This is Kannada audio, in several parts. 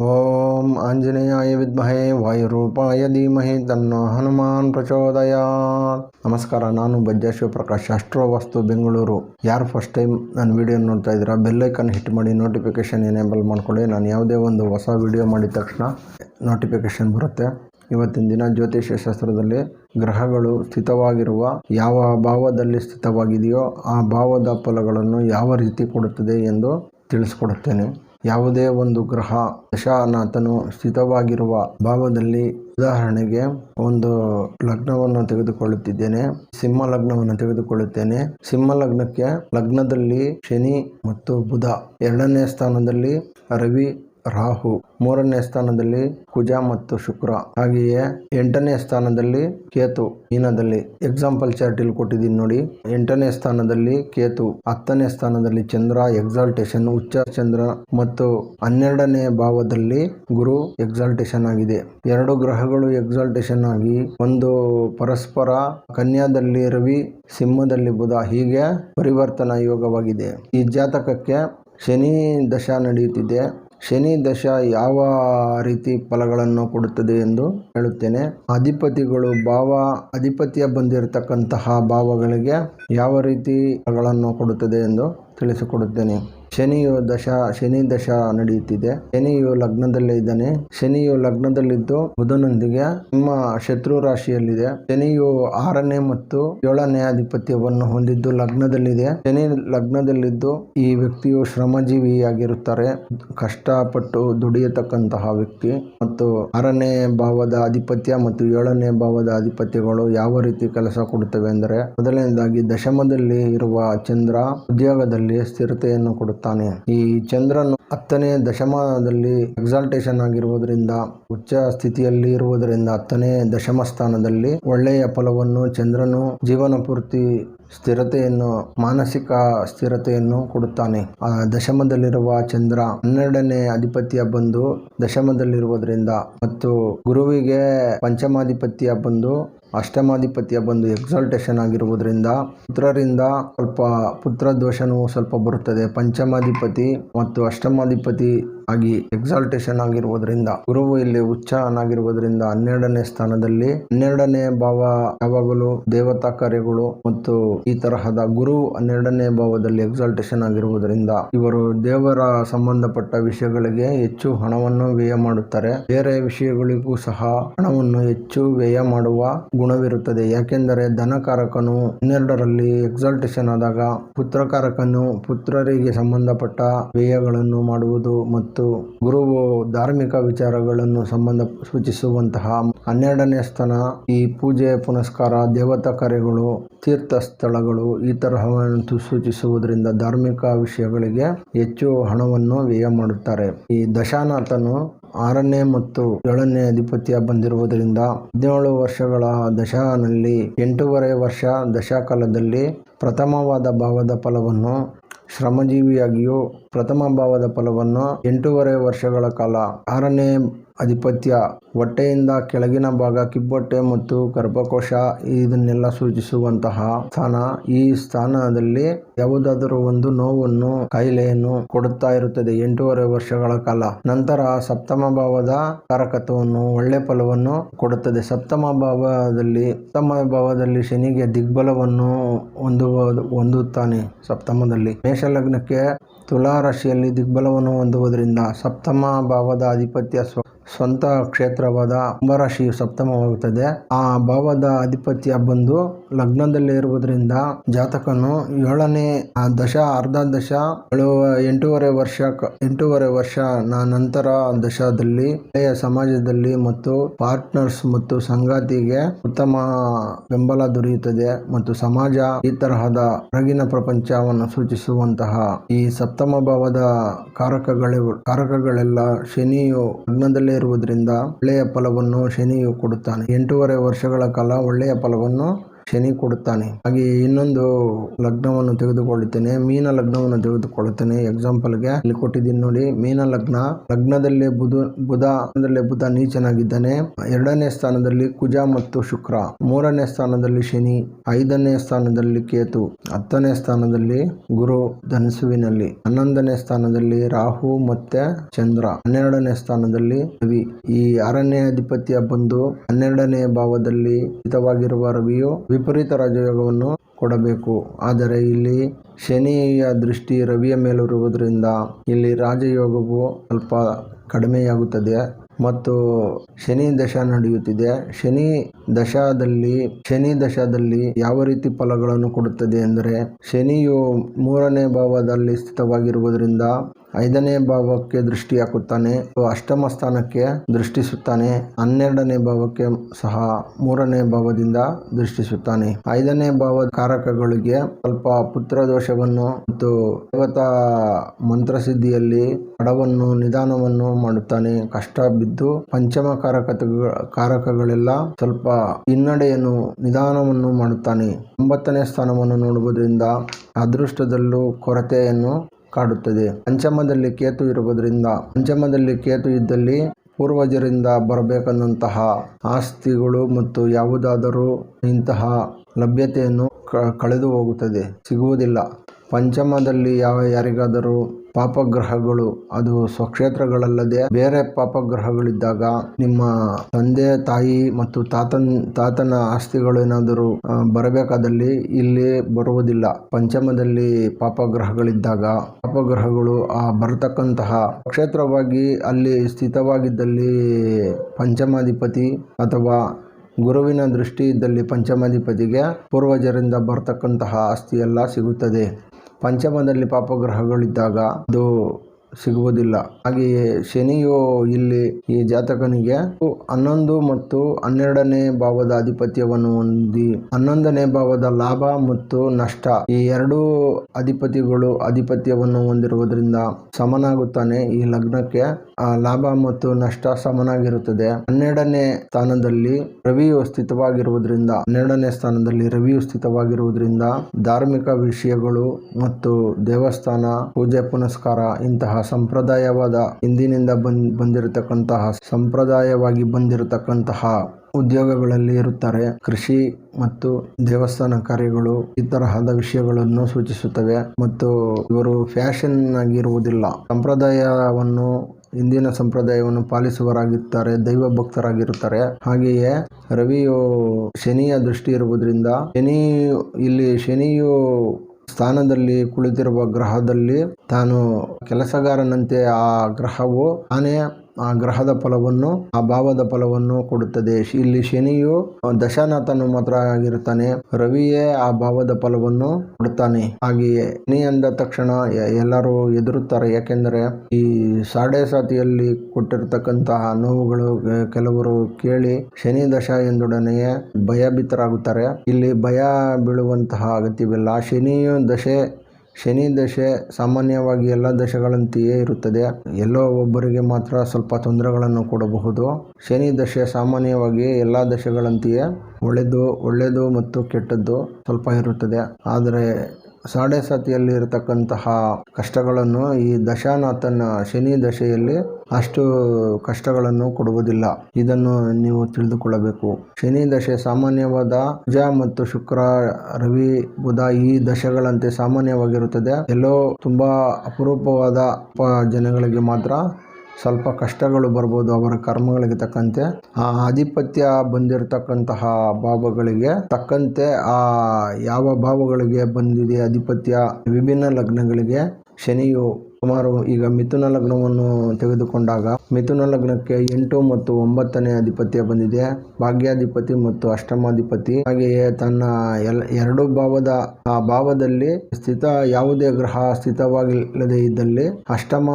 ಓಂ ಆಂಜನೇಯಾಯ ವಿದ್ಮಹೇ ವಾಯುರೂಪಾಯ ಧೀಮಹಿ ತನ್ನೋ ಹನುಮಾನ್ ಪ್ರಚೋದಯಾ ನಮಸ್ಕಾರ ನಾನು ಬಜ್ಜಾ ಶಿವಪ್ರಕಾಶ್ ಅಸ್ಟ್ರೋವಾಸ್ತು ಬೆಂಗಳೂರು. ಯಾರು ಫಸ್ಟ್ ಟೈಮ್ ನನ್ನ ವಿಡಿಯೋ ನೋಡ್ತಾ ಇದ್ದೀರಾ ಬೆಲ್ಲೈಕನ್ ಹಿಟ್ ಮಾಡಿ ನೋಟಿಫಿಕೇಷನ್ ಎನೇಬಲ್ ಮಾಡ್ಕೊಳ್ಳಿ. ನಾನು ಯಾವುದೇ ಒಂದು ಹೊಸ ವಿಡಿಯೋ ಮಾಡಿದ ತಕ್ಷಣ ನೋಟಿಫಿಕೇಷನ್ ಬರುತ್ತೆ. ಇವತ್ತಿನ ದಿನ ಜ್ಯೋತಿಷ್ಯ ಶಾಸ್ತ್ರದಲ್ಲಿ ಗ್ರಹಗಳು ಸ್ಥಿತವಾಗಿರುವ ಯಾವ ಭಾವದಲ್ಲಿ ಸ್ಥಿತವಾಗಿದೆಯೋ ಆ ಭಾವದ ಫಲಗಳನ್ನು ಯಾವ ರೀತಿ ಕೊಡುತ್ತದೆ ಎಂದು ತಿಳಿಸ್ಕೊಡುತ್ತೇನೆ. ಯಾವುದೇ ಒಂದು ಗ್ರಹ ದಶಾನಾಥನು ಸ್ಥಿತವಾಗಿರುವ ಭಾವದಲ್ಲಿ ಉದಾಹರಣೆಗೆ ಒಂದು ಲಗ್ನವನ್ನು ತೆಗೆದುಕೊಳ್ಳುತ್ತಿದ್ದೇನೆ, ಸಿಂಹ ಲಗ್ನವನ್ನು ತೆಗೆದುಕೊಳ್ಳುತ್ತೇನೆ. ಸಿಂಹ ಲಗ್ನಕ್ಕೆ ಲಗ್ನದಲ್ಲಿ ಶನಿ ಮತ್ತು ಬುಧ ಎರಡನೇ ಸ್ಥಾನದಲ್ಲಿ ರವಿ ರಾಹು ಮೂರನೇ ಸ್ಥಾನದಲ್ಲಿ ಕುಜ ಮತ್ತು ಶುಕ್ರ. ಹಾಗೆಯೇ ಎಂಟನೇ ಸ್ಥಾನದಲ್ಲಿ ಕೇತು ಮೀನದಲ್ಲಿ ಎಕ್ಸಾಂಪಲ್ ಚಾರ್ಟ್ ಇಲ್ಲಿ ಕೊಟ್ಟಿದ್ದೀನಿ ನೋಡಿ. ಎಂಟನೇ ಸ್ಥಾನದಲ್ಲಿ ಕೇತು, ಹತ್ತನೇ ಸ್ಥಾನದಲ್ಲಿ ಚಂದ್ರ ಎಕ್ಸಾಲ್ಟೇಷನ್ ಉಚ್ಚ ಚಂದ್ರ ಮತ್ತು ಹನ್ನೆರಡನೇ ಭಾವದಲ್ಲಿ ಗುರು ಎಕ್ಸಾಲ್ಟೇಷನ್ ಆಗಿದೆ. ಎರಡು ಗ್ರಹಗಳು ಎಕ್ಸಾಲ್ಟೇಷನ್ ಆಗಿ, ಒಂದು ಪರಸ್ಪರ ಕನ್ಯಾದಲ್ಲಿ ರವಿ, ಸಿಂಹದಲ್ಲಿ ಬುಧ. ಹೀಗೆ ಪರಿವರ್ತನಾ ಯೋಗವಾಗಿದೆ. ಈ ಜಾತಕಕ್ಕೆ ಶನಿ ದಶಾ ನಡೆಯುತ್ತಿದೆ. ಶನಿ ದಶ ಯಾವ ರೀತಿ ಫಲಗಳನ್ನು ಕೊಡುತ್ತದೆ ಎಂದು ಹೇಳುತ್ತೇನೆ. ಅಧಿಪತಿಗಳು ಭಾವ, ಅಧಿಪತಿಯ ಬಂದಿರತಕ್ಕಂತಹ ಭಾವಗಳಿಗೆ ಯಾವ ರೀತಿ ಫಲಗಳನ್ನು ಕೊಡುತ್ತದೆ ಎಂದು ತಿಳಿಸಿಕೊಡುತ್ತೇನೆ. ಶನಿಯು ದಶ, ಶನಿ ದಶ ನಡೆಯುತ್ತಿದೆ. ಶನಿಯು ಲಗ್ನದಲ್ಲೇ ಇದ್ದಾನೆ. ಶನಿಯು ಲಗ್ನದಲ್ಲಿದ್ದು ಬುಧನೊಂದಿಗೆ ನಿಮ್ಮ ಶತ್ರು ರಾಶಿಯಲ್ಲಿದೆ. ಶನಿಯು ಆರನೇ ಮತ್ತು ಏಳನೇ ಆಧಿಪತ್ಯವನ್ನು ಹೊಂದಿದ್ದು ಲಗ್ನದಲ್ಲಿದೆ. ಶನಿ ಲಗ್ನದಲ್ಲಿದ್ದು ಈ ವ್ಯಕ್ತಿಯು ಶ್ರಮಜೀವಿಯಾಗಿರುತ್ತಾರೆ. ಕಷ್ಟಪಟ್ಟು ದುಡಿಯತಕ್ಕಂತಹ ವ್ಯಕ್ತಿ ಮತ್ತು ಆರನೇ ಭಾವದ ಆಧಿಪತ್ಯ ಮತ್ತು ಏಳನೇ ಭಾವದ ಆಧಿಪತ್ಯಗಳು ಯಾವ ರೀತಿ ಕೆಲಸ ಕೊಡುತ್ತವೆ ಅಂದರೆ ಮೊದಲನೇದಾಗಿ ದಶಮದಲ್ಲಿ ಇರುವ ಚಂದ್ರ ಉದ್ಯೋಗದಲ್ಲಿ ಸ್ಥಿರತೆಯನ್ನು ಕೊಡುತ್ತಾನೆ ಈ ಚಂದ್ರನು ಹತ್ತನೇ ದಶಮದಲ್ಲಿ ಎಕ್ಸಾಲ್ಟೇಷನ್ ಆಗಿರುವುದರಿಂದ, ಉಚ್ಚ ಸ್ಥಿತಿಯಲ್ಲಿ ಇರುವುದರಿಂದ ಹತ್ತನೇ ದಶಮ ಸ್ಥಾನದಲ್ಲಿ ಒಳ್ಳೆಯ ಫಲವನ್ನು ಚಂದ್ರನು ಜೀವನ ಪೂರ್ತಿ ಸ್ಥಿರತೆಯನ್ನು, ಮಾನಸಿಕ ಸ್ಥಿರತೆಯನ್ನು ಕೊಡುತ್ತಾನೆ. ಆ ದಶಮದಲ್ಲಿರುವ ಚಂದ್ರ ಹನ್ನೆರಡನೇ ಅಧಿಪತಿಯ ಬಂದು ದಶಮದಲ್ಲಿರುವುದರಿಂದ ಮತ್ತು ಗುರುವಿಗೆ ಪಂಚಮಾಧಿಪತಿಯ ಬಂದು ಅಷ್ಟಮಾಧಿಪತ್ಯ ಬಂದು ಎಕ್ಸಾಲ್ಟೇಷನ್ ಆಗಿರುವುದರಿಂದ, ಪುತ್ರರಿಂದ ಸ್ವಲ್ಪ ಪುತ್ರ ದೋಷನೂ ಸ್ವಲ್ಪ ಬರುತ್ತದೆ. ಪಂಚಮಾಧಿಪತಿ ಮತ್ತು ಅಷ್ಟಮಾಧಿಪತಿ ಆಗಿ ಎಕ್ಸಾಲ್ಟೇಷನ್ ಆಗಿರುವುದರಿಂದ, ಗುರುವು ಇಲ್ಲಿ ಉಚ್ಚನಾಗಿರುವುದರಿಂದ ಹನ್ನೆರಡನೇ ಸ್ಥಾನದಲ್ಲಿ, ಹನ್ನೆರಡನೇ ಭಾವ ಯಾವಾಗಲೂ ದೇವತಾ ಕಾರ್ಯಗಳು ಮತ್ತು ಈ ತರಹದ ಗುರು ಹನ್ನೆರಡನೇ ಭಾವದಲ್ಲಿ ಎಕ್ಸಾಲ್ಟೇಷನ್ ಆಗಿರುವುದರಿಂದ, ಇವರು ದೇವರ ಸಂಬಂಧಪಟ್ಟ ವಿಷಯಗಳಿಗೆ ಹೆಚ್ಚು ಹಣವನ್ನು ವ್ಯಯ ಮಾಡುತ್ತಾರೆ. ಬೇರೆ ವಿಷಯಗಳಿಗೂ ಸಹ ಹಣವನ್ನು ಹೆಚ್ಚು ವ್ಯಯ ಮಾಡುವ ಗುಣವಿರುತ್ತದೆ. ಯಾಕೆಂದರೆ ಧನಕಾರಕನು ಹನ್ನೆರಡರಲ್ಲಿ ಎಕ್ಸಾಲ್ಟೇಷನ್ ಆದಾಗ ಪುತ್ರಕಾರಕನು ಪುತ್ರರಿಗೆ ಸಂಬಂಧಪಟ್ಟ ವ್ಯಯಗಳನ್ನು ಮಾಡುವುದು ಮತ್ತು ಗುರುವು ಧಾರ್ಮಿಕ ವಿಚಾರಗಳನ್ನು ಸಂಬಂಧ ಸೂಚಿಸುವಂತಹ ಹನ್ನೆರಡನೇ ಸ್ಥಾನ, ಈ ಪೂಜೆ, ಪುನಸ್ಕಾರ, ದೇವತಾ ಕಾರ್ಯಗಳು ತೀರ್ಥ ಸ್ಥಳಗಳು ಈ ತರಹವನ್ನು ಸೂಚಿಸುವುದರಿಂದ ಧಾರ್ಮಿಕ ವಿಷಯಗಳಿಗೆ ಹೆಚ್ಚು ಹಣವನ್ನು ವ್ಯಯ ಮಾಡುತ್ತಾರೆ. ಈ ದಶಾನಾಥನು ಆರನೇ ಮತ್ತು ಏಳನೇ ಅಧಿಪತ್ಯ ಬಂದಿರುವುದರಿಂದ ಹದಿನೇಳು ವರ್ಷಗಳ ದಶನಲ್ಲಿ ಎಂಟೂವರೆ ವರ್ಷ ದಶಾಕಾಲದಲ್ಲಿ ಪ್ರಥಮವಾದ ಭಾವದ ಫಲವನ್ನು, ಶ್ರಮಜೀವಿಯಾಗಿಯೂ ಪ್ರಥಮ ಭಾವದ ಫಲವನ್ನು ಎಂಟೂವರೆ ವರ್ಷಗಳ ಕಾಲ ಆರನೇ ಅಧಿಪತ್ಯ ಹೊಟ್ಟೆಯಿಂದ ಕೆಳಗಿನ ಭಾಗ ಕಿಬ್ಬೊಟ್ಟೆ ಮತ್ತು ಗರ್ಭಕೋಶ ಇದನ್ನೆಲ್ಲ ಸೂಚಿಸುವಂತಹ ಸ್ಥಾನ. ಈ ಸ್ಥಾನದಲ್ಲಿ ಯಾವುದಾದರೂ ಒಂದು ನೋವನ್ನು ಕಾಯಿಲೆಯನ್ನು ಕೊಡುತ್ತಾ ಇರುತ್ತದೆ ಎಂಟೂವರೆ ವರ್ಷಗಳ ಕಾಲ. ನಂತರ ಸಪ್ತಮ ಭಾವದ ಕಾರಕತ್ವವನ್ನು, ಒಳ್ಳೆ ಫಲವನ್ನು ಕೊಡುತ್ತದೆ. ಸಪ್ತಮ ಭಾವದಲ್ಲಿ ಸಪ್ತಮ ಭಾವದಲ್ಲಿ ಶನಿಗೆ ದಿಗ್ಬಲವನ್ನು ಹೊಂದುವ, ಹೊಂದುತ್ತಾನೆ ಸಪ್ತಮದಲ್ಲಿ. ಮೇಷಲಗ್ನಕ್ಕೆ ತುಲಾ ರಾಶಿಯಲ್ಲಿ ದಿಗ್ಬಲವನ್ನು ಹೊಂದುವುದರಿಂದ ಸಪ್ತಮ ಭಾವದ ಆಧಿಪತ್ಯ ಸ್ವಂತ ಸ್ವಂತ ಕ್ಷೇತ್ರವಾದ ಕುಂಭರಾಶಿಯು ಸಪ್ತಮವಾಗುತ್ತದೆ. ಆ ಭಾವದ ಅಧಿಪತ್ಯ ಬಂದು ಲಗ್ನದಲ್ಲಿ ಇರುವುದರಿಂದ ಜಾತಕನು ಏಳನೇ ದಶ, ಅರ್ಧ ದಶ ಏಳು ಎಂಟೂವರೆ ವರ್ಷ ಎಂಟೂವರೆ ವರ್ಷ ನಂತರ ದಶದಲ್ಲಿ ಹಳೆಯ ಸಮಾಜದಲ್ಲಿ ಮತ್ತು ಪಾರ್ಟ್ನರ್ಸ್ ಮತ್ತು ಸಂಗಾತಿಗೆ ಉತ್ತಮ ಬೆಂಬಲ ದೊರೆಯುತ್ತದೆ ಮತ್ತು ಸಮಾಜ ಈ ತರಹದ ಹೊರಗಿನ ಪ್ರಪಂಚವನ್ನು ಸೂಚಿಸುವಂತಹ ಈ ಸಪ್ತಮ ಭಾವದ ಕಾರಕಗಳ, ಕಾರಕಗಳೆಲ್ಲ ಶನಿಯು ಲಗ್ನದಲ್ಲೇ ಇರುವುದರಿಂದ ಒಳ್ಳೆಯ ಫಲವನ್ನು ಶನಿಯು ಕೊಡುತ್ತಾನೆ. ಎಂಟೂವರೆ ವರ್ಷಗಳ ಕಾಲ ಒಳ್ಳೆಯ ಫಲವನ್ನು ಶನಿ ಕೊಡುತ್ತಾನೆ. ಹಾಗೆ ಇನ್ನೊಂದು ಲಗ್ನವನ್ನು ತೆಗೆದುಕೊಳ್ಳುತ್ತೇನೆ. ಮೀನ ಲಗ್ನವನ್ನು ತೆಗೆದುಕೊಳ್ಳುತ್ತೇನೆ. ಎಕ್ಸಾಂಪಲ್ಗೆ ಇಲ್ಲಿ ಕೊಟ್ಟಿದ್ದೀನಿ ನೋಡಿ. ಮೀನ ಲಗ್ನ. ಲಗ್ನದಲ್ಲಿ ಬುಧ ಬುಧ, ಲಗ್ನದಲ್ಲಿ ಬುಧ ನೀಚನಾಗಿದ್ದಾನೆ. ಎರಡನೇ ಸ್ಥಾನದಲ್ಲಿ ಕುಜ ಮತ್ತು ಶುಕ್ರ. ಮೂರನೇ ಸ್ಥಾನದಲ್ಲಿ ಶನಿ. ಐದನೇ ಸ್ಥಾನದಲ್ಲಿ ಕೇತು. ಹತ್ತನೇ ಸ್ಥಾನದಲ್ಲಿ ಗುರು ಧನಸುವಿನಲ್ಲಿ. ಹನ್ನೊಂದನೇ ಸ್ಥಾನದಲ್ಲಿ ರಾಹು ಮತ್ತೆ ಚಂದ್ರ. ಹನ್ನೆರಡನೇ ಸ್ಥಾನದಲ್ಲಿ ರವಿ. ಈ ಆರನೇ ಅಧಿಪತಿಯ ಬಂದು ಹನ್ನೆರಡನೇ ಭಾವದಲ್ಲಿ ಹಿತವಾಗಿರುವ ರವಿಯು ವಿಪರೀತ ರಾಜಯೋಗವನ್ನು ಕೊಡಬೇಕು. ಆದರೆ ಇಲ್ಲಿ ಶನಿಯ ದೃಷ್ಟಿ ರವಿಯ ಮೇಲಿರುವುದರಿಂದ ಇಲ್ಲಿ ರಾಜಯೋಗವು ಸ್ವಲ್ಪ ಕಡಿಮೆಯಾಗುತ್ತದೆ ಮತ್ತು ಶನಿ ದಶ ನಡೆಯುತ್ತಿದೆ. ಶನಿ ದಶಾದಲ್ಲಿ ಶನಿ ದಶಾದಲ್ಲಿ ಯಾವ ರೀತಿ ಫಲಗಳನ್ನು ಕೊಡುತ್ತದೆ ಎಂದರೆ ಶನಿಯು ಮೂರನೇ ಭಾವದಲ್ಲಿ ಸ್ಥಿತವಾಗಿರುವುದರಿಂದ ಐದನೇ ಭಾವಕ್ಕೆ ದೃಷ್ಟಿ ಹಾಕುತ್ತಾನೆ. ಅಷ್ಟಮ ಸ್ಥಾನಕ್ಕೆ ದೃಷ್ಟಿಸುತ್ತಾನೆ. ಹನ್ನೆರಡನೇ ಭಾವಕ್ಕೆ ಸಹ ಮೂರನೇ ಭಾವದಿಂದ ದೃಷ್ಟಿಸುತ್ತಾನೆ. ಐದನೇ ಭಾವದ ಕಾರಕಗಳಿಗೆ ಸ್ವಲ್ಪ ಪುತ್ರ ದೋಷವನ್ನು ಮತ್ತು ದೇವತಾ ಮಂತ್ರಸಿದ್ಧಿಯಲ್ಲಿ ಹಡವನ್ನು ನಿಧಾನವನ್ನು ಮಾಡುತ್ತಾನೆ. ಕಷ್ಟ ಬಿದ್ದು ಪಂಚಮ ಕಾರಕ ಕಾರಕಗಳೆಲ್ಲ ಸ್ವಲ್ಪ ಹಿನ್ನಡೆಯನ್ನು, ನಿಧಾನವನ್ನು ಮಾಡುತ್ತಾನೆ. ಒಂಬತ್ತನೇ ಸ್ಥಾನವನ್ನು ನೋಡುವುದರಿಂದ ಅದೃಷ್ಟದಲ್ಲೂ ಕೊರತೆಯನ್ನು ಕಾಡುತ್ತದೆ. ಪಂಚಮದಲ್ಲಿ ಕೇತು ಇರುವುದರಿಂದ, ಪಂಚಮದಲ್ಲಿ ಕೇತು ಇದ್ದಲ್ಲಿ ಪೂರ್ವಜರಿಂದ ಬರಬೇಕಂತಹ ಆಸ್ತಿಗಳು ಮತ್ತು ಯಾವುದಾದರೂ ಇಂತಹ ಲಭ್ಯತೆಯನ್ನು ಕಳೆದು ಹೋಗುತ್ತದೆ ಸಿಗುವುದಿಲ್ಲ. ಪಂಚಮದಲ್ಲಿ ಯಾವ ಯಾರಿಗಾದರೂ ಪಾಪಗ್ರಹಗಳು. ಅದು ಸ್ವಕ್ಷೇತ್ರಗಳಲ್ಲದೆ ಬೇರೆ ಪಾಪಗ್ರಹಗಳಿದ್ದಾಗ ನಿಮ್ಮ ತಂದೆ, ತಾಯಿ ಮತ್ತು ತಾತನ್, ತಾತನ ಆಸ್ತಿಗಳು ಏನಾದರೂ ಬರಬೇಕಾದಲ್ಲಿ ಇಲ್ಲಿ ಬರುವುದಿಲ್ಲ. ಪಂಚಮದಲ್ಲಿ ಪಾಪಗ್ರಹಗಳಿದ್ದಾಗ ಪಾಪಗ್ರಹಗಳು ಆ ಬರತಕ್ಕಂತಹ ಕ್ಷೇತ್ರವಾಗಿ ಅಲ್ಲಿ ಸ್ಥಿತವಾಗಿದ್ದಲ್ಲಿ ಪಂಚಮಾಧಿಪತಿ ಅಥವಾ ಗುರುವಿನ ದೃಷ್ಟಿ ಇದ್ದಲ್ಲಿ ಪಂಚಮಾಧಿಪತಿಗೆ ಪೂರ್ವಜರಿಂದ ಬರ್ತಕ್ಕಂತಹ ಆಸ್ತಿ ಎಲ್ಲ ಸಿಗುತ್ತದೆ. ಪಂಚಮದಲ್ಲಿ ಪಾಪಗ್ರಹಗಳಿದ್ದಾಗ ಅದು ಸಿಗುವುದಿಲ್ಲ. ಹಾಗೆಯೇ ಶನಿಯು ಇಲ್ಲಿ ಈ ಜಾತಕನಿಗೆ ಹನ್ನೊಂದು ಮತ್ತು ಹನ್ನೆರಡನೇ ಭಾವದ ಅಧಿಪತ್ಯವನ್ನು ಹೊಂದಿ, ಹನ್ನೊಂದನೇ ಭಾವದ ಲಾಭ ಮತ್ತು ನಷ್ಟ ಈ ಎರಡೂ ಅಧಿಪತಿಗಳು ಅಧಿಪತ್ಯವನ್ನು ಹೊಂದಿರುವುದರಿಂದ ಸಮನಾಗುತ್ತಾನೆ. ಈ ಲಗ್ನಕ್ಕೆ ಲಾಭ ಮತ್ತು ನಷ್ಟ ಸಮನಾಗಿರುತ್ತದೆ. ಹನ್ನೆರಡನೇ ಸ್ಥಾನದಲ್ಲಿ ರವಿಯು ಸ್ಥಿತವಾಗಿರುವುದರಿಂದ, ಹನ್ನೆರಡನೇ ಸ್ಥಾನದಲ್ಲಿ ರವಿಯು ಸ್ಥಿತವಾಗಿರುವುದರಿಂದ ಧಾರ್ಮಿಕ ವಿಷಯಗಳು ಮತ್ತು ದೇವಸ್ಥಾನ, ಪೂಜೆ, ಪುನಸ್ಕಾರ ಇಂತಹ ಸಂಪ್ರದಾಯವಾದ ಹಿಂದಿನಿಂದ ಬಂದ್, ಬಂದಿರತಕ್ಕಂತಹ, ಸಂಪ್ರದಾಯವಾಗಿ ಬಂದಿರತಕ್ಕಂತಹ ಉದ್ಯೋಗಗಳಲ್ಲಿ ಇರುತ್ತಾರೆ. ಕೃಷಿ ಮತ್ತು ದೇವಸ್ಥಾನ ಕಾರ್ಯಗಳು ಈ ತರಹದ ವಿಷಯಗಳನ್ನು ಸೂಚಿಸುತ್ತವೆ. ಮತ್ತು ಇವರು ಫ್ಯಾಷನ್ ಆಗಿರುವುದಿಲ್ಲ. ಸಂಪ್ರದಾಯವನ್ನು, ಹಿಂದಿನ ಸಂಪ್ರದಾಯವನ್ನು ಪಾಲಿಸುವರಾಗಿರ್ತಾರೆ ದೈವ ಭಕ್ತರಾಗಿರುತ್ತಾರೆ ಹಾಗೆಯೇ ರವಿಯು ಶನಿಯ ದೃಷ್ಟಿ ಇರುವುದರಿಂದ ಶನಿ ಇಲ್ಲಿ, ಶನಿಯು ಸ್ಥಾನದಲ್ಲಿ ಕುಳಿತಿರುವ ಗ್ರಹದಲ್ಲಿ ತಾನು ಕೆಲಸಗಾರನಂತೆ ಆ ಗ್ರಹವು ತಾನೇ ಆ ಗ್ರಹದ ಫಲವನ್ನು, ಆ ಭಾವದ ಫಲವನ್ನು ಕೊಡುತ್ತದೆ. ಇಲ್ಲಿ ಶನಿಯು ದಶನಾಥನು ಮಾತ್ರ ಆಗಿರುತ್ತಾನೆ. ರವಿಯೇ ಆ ಭಾವದ ಫಲವನ್ನು ಕೊಡುತ್ತಾನೆ. ಹಾಗೆಯೇ ಶನಿ ಅಂದ ತಕ್ಷಣ ಎಲ್ಲರೂ ಎದುರುತ್ತಾರೆ ಯಾಕೆಂದರೆ ಈ ಸಾಡೆ ಸಾತಿಯಲ್ಲಿ ಕೊಟ್ಟಿರತಕ್ಕಂತಹ ನೋವುಗಳು ಕೆಲವರು ಕೇಳಿ ಶನಿ ದಶ ಎಂದೊಡನೆಯೇ ಭಯಭೀತರಾಗುತ್ತಾರೆ. ಇಲ್ಲಿ ಭಯ ಬೀಳುವಂತಹ ಅಗತ್ಯವಿಲ್ಲ. ಶನಿಯು ದಶೆ ಶನಿ ದಶೆ ಸಾಮಾನ್ಯವಾಗಿ ಎಲ್ಲ ದಶೆಗಳಂತೆಯೇ ಇರುತ್ತದೆ. ಎಲ್ಲೋ ಒಬ್ಬರಿಗೆ ಮಾತ್ರ ಸ್ವಲ್ಪ ತೊಂದರೆಗಳನ್ನು ಕೊಡಬಹುದು. ಶನಿ ದಶೆ ಸಾಮಾನ್ಯವಾಗಿ ಎಲ್ಲ ದಶೆಗಳಂತೆಯೇ ಒಳ್ಳೆಯದು ಒಳ್ಳೆಯದು ಮತ್ತು ಕೆಟ್ಟದ್ದು ಸ್ವಲ್ಪ ಇರುತ್ತದೆ. ಆದರೆ ಸಾಡೆ ಸತಿಯಲ್ಲಿ ಇರತಕ್ಕಂತಹ ಕಷ್ಟಗಳನ್ನು ಈ ದಶಾನಾಥನ ಶನಿ ದಶೆಯಲ್ಲಿ ಅಷ್ಟು ಕಷ್ಟಗಳನ್ನು ಕೊಡುವುದಿಲ್ಲ. ಇದನ್ನು ನೀವು ತಿಳಿದುಕೊಳ್ಳಬೇಕು. ಶನಿ ದಶೆ ಸಾಮಾನ್ಯವಾದ ಕುಜ ಮತ್ತು ಶುಕ್ರ, ರವಿ, ಬುಧ ಈ ದಶೆಗಳಂತೆ ಸಾಮಾನ್ಯವಾಗಿರುತ್ತದೆ. ಎಲ್ಲೋ ತುಂಬಾ ಅಪರೂಪವಾದ ಜನಗಳಿಗೆ ಮಾತ್ರ ಸ್ವಲ್ಪ ಕಷ್ಟಗಳು ಬರ್ಬೋದು ಅವರ ಕರ್ಮಗಳಿಗೆ ತಕ್ಕಂತೆ. ಆ ಆಧಿಪತ್ಯ ಬಂದಿರತಕ್ಕಂತಹ ಭಾವಗಳಿಗೆ ತಕ್ಕಂತೆ ಆ ಯಾವ ಭಾವಗಳಿಗೆ ಬಂದಿದೆ ಆಧಿಪತ್ಯ? ವಿಭಿನ್ನ ಲಗ್ನಗಳಿಗೆ ಶನಿಯು ಸುಮಾರು ಈಗ ಮಿಥುನ ಲಗ್ನವನ್ನು ತೆಗೆದುಕೊಂಡಾಗ ಮಿಥುನ ಲಗ್ನಕ್ಕೆ ಎಂಟು ಮತ್ತು ಒಂಬತ್ತನೇ ಅಧಿಪತ್ಯ ಬಂದಿದೆ. ಭಾಗ್ಯಾಧಿಪತಿ ಮತ್ತು ಅಷ್ಟಮಾಧಿಪತಿ. ಹಾಗೆಯೇ ತನ್ನ ಎಲ್, ಎರಡು ಭಾವದ, ಆ ಭಾವದಲ್ಲಿ ಸ್ಥಿತ, ಯಾವುದೇ ಗ್ರಹ ಸ್ಥಿತವಾಗಿಲ್ಲದೆ ಇದ್ದಲ್ಲಿ ಅಷ್ಟಮ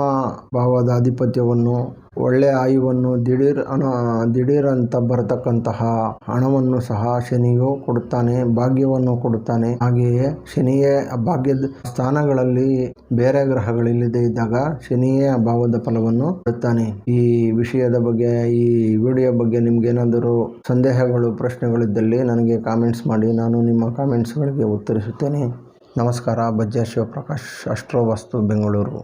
ಭಾವದ ಆಧಿಪತ್ಯವನ್ನು ಒಳ್ಳೆಯ ಆಯುವನ್ನು ದಿಢೀರ್ ಅನ ದಿಢೀರ್ ಅಂತ ಬರತಕ್ಕಂತಹ ಹಣವನ್ನು ಸಹ ಶನಿಯು ಕೊಡುತ್ತಾನೆ, ಭಾಗ್ಯವನ್ನು ಕೊಡುತ್ತಾನೆ. ಹಾಗೆಯೇ ಶನಿಯೇ ಭಾಗ್ಯದ ಸ್ಥಾನಗಳಲ್ಲಿ ಬೇರೆ ಗ್ರಹಗಳಿಲ್ಲದೆ ಇದ್ದಾಗ ಶನಿಯೇ ಅಭಾವದ ಫಲವನ್ನು ಕೊಡುತ್ತಾನೆ. ಈ ವಿಷಯದ ಬಗ್ಗೆ, ಈ ವಿಡಿಯೋ ಬಗ್ಗೆ ನಿಮ್ಗೇನಾದರೂ ಸಂದೇಹಗಳು, ಪ್ರಶ್ನೆಗಳಿದ್ದಲ್ಲಿ ನನಗೆ ಕಾಮೆಂಟ್ಸ್ ಮಾಡಿ. ನಾನು ನಿಮ್ಮ ಕಾಮೆಂಟ್ಸ್ಗಳಿಗೆ ಉತ್ತರಿಸುತ್ತೇನೆ. ನಮಸ್ಕಾರ. ಬಜ್ಜಾ ಶಿವಪ್ರಕಾಶ್ ಅಷ್ಟ್ರೋ ವಸ್ತು, ಬೆಂಗಳೂರು.